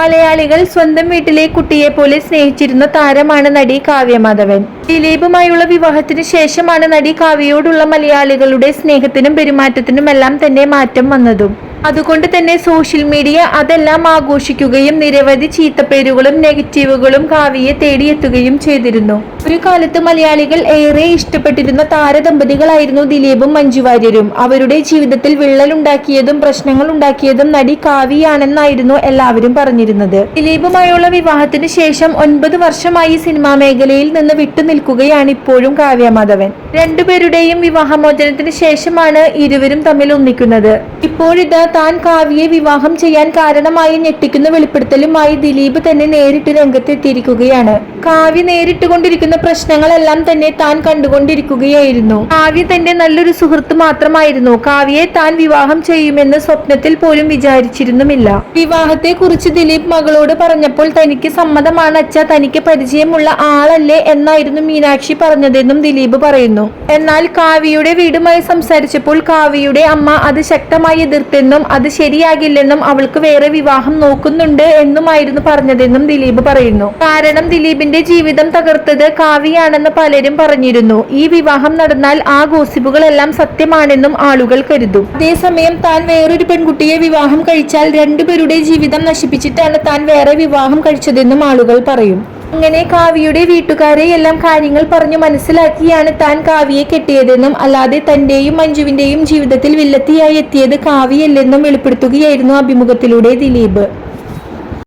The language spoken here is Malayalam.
മലയാളികൾ സ്വന്തം വീട്ടിലെ കുട്ടിയെ പോലെ സ്നേഹിച്ചിരുന്ന താരമാണ് നടി കാവ്യമാധവൻ ദിലീപുമായുള്ള വിവാഹത്തിന് ശേഷമാണ് നടി കാവ്യയോടുള്ള മലയാളികളുടെ സ്നേഹത്തിനും പെരുമാറ്റത്തിനുമെല്ലാം തന്നെ മാറ്റം വന്നതും. അതുകൊണ്ട് തന്നെ സോഷ്യൽ മീഡിയ അതെല്ലാം ആഘോഷിക്കുകയും നിരവധി ചീത്തപ്പേരുകളും നെഗറ്റീവുകളും കാവ്യയെ തേടിയെത്തുകയും ചെയ്തിരുന്നു. ഒരു കാലത്ത് മലയാളികൾ ഏറെ ഇഷ്ടപ്പെട്ടിരുന്ന താരദമ്പതികളായിരുന്നു ദിലീപും മഞ്ജു വാര്യരും അവരുടെ ജീവിതത്തിൽ വിള്ളലുണ്ടാക്കിയതും പ്രശ്നങ്ങൾ ഉണ്ടാക്കിയതും നടി കാവിയാണെന്നായിരുന്നു എല്ലാവരും പറഞ്ഞിരുന്നത്. ദിലീപുമായുള്ള വിവാഹത്തിന് ശേഷം ഒൻപത് വർഷമായി സിനിമാ മേഖലയിൽ നിന്ന് വിട്ടുനിൽക്കുകയാണ് ഇപ്പോഴും കാവ്യ മാധവൻ. രണ്ടുപേരുടെയും വിവാഹമോചനത്തിന് ശേഷമാണ് ഇരുവരും തമ്മിൽ ഒന്നിക്കുന്നത്. ഇപ്പോഴിതാ താൻ കാവ്യയെ വിവാഹം ചെയ്യാൻ കാരണമായ ഞെട്ടിക്കുന്ന വെളിപ്പെടുത്തലുമായി ദിലീപ് തന്നെ നേരിട്ട് രംഗത്തെത്തിയിരിക്കുകയാണ്. കാവ്യ നേരിട്ടുകൊണ്ടിരിക്കുന്ന പ്രശ്നങ്ങളെല്ലാം തന്നെ താൻ കണ്ടുകൊണ്ടിരിക്കുകയായിരുന്നു. കാവ്യ തന്റെ നല്ലൊരു സുഹൃത്ത് മാത്രമായിരുന്നു. കാവ്യയെ താൻ വിവാഹം ചെയ്യുമെന്ന് സ്വപ്നത്തിൽ പോലും വിചാരിച്ചിരുന്നുമില്ല. വിവാഹത്തെ കുറിച്ച് ദിലീപ് മകളോട് പറഞ്ഞപ്പോൾ തനിക്ക് സമ്മതമാണ് അച്ഛ തനിക്ക് പരിചയമുള്ള ആളല്ലേ എന്നായിരുന്നു മീനാക്ഷി പറഞ്ഞതെന്നും ദിലീപ് പറയുന്നു. എന്നാൽ കാവ്യയുടെ വീടുമായി സംസാരിച്ചപ്പോൾ കാവ്യയുടെ അമ്മ അത് ശക്തമായി എതിർത്തെന്നും അത് ശരിയാകില്ലെന്നും അവൾക്ക് വേറെ വിവാഹം നോക്കുന്നുണ്ട് എന്നുമായിരുന്നു പറഞ്ഞതെന്നും ദിലീപ് പറയുന്നു. കാരണം ദിലീപിന്റെ ജീവിതം തകർത്തത് കാവ്യയാണെന്ന് പലരും പറഞ്ഞിരുന്നു. ഈ വിവാഹം നടന്നാൽ ആ ഗോസിപ്പുകളെല്ലാം സത്യമാണെന്നും ആളുകൾ കരുതും. അതേസമയം താൻ വേറൊരു പെൺകുട്ടിയെ വിവാഹം കഴിച്ചാൽ രണ്ടുപേരുടെ ജീവിതം നശിപ്പിച്ചിട്ടാണ് താൻ വേറെ വിവാഹം കഴിച്ചതെന്നും ആളുകൾ പറയും. അങ്ങനെ കാവ്യയുടെ വീട്ടുകാരെ എല്ലാം കാര്യങ്ങൾ പറഞ്ഞു മനസ്സിലാക്കിയാണ് താൻ കാവ്യയെ കെട്ടിയതെന്നും അല്ലാതെ തന്റെയും മഞ്ജുവിന്റെയും ജീവിതത്തിൽ വില്ലത്തിയായി എത്തിയത് കാവ്യയല്ലെന്നും വെളിപ്പെടുത്തുകയായിരുന്നു അഭിമുഖത്തിലൂടെ ദിലീപ്.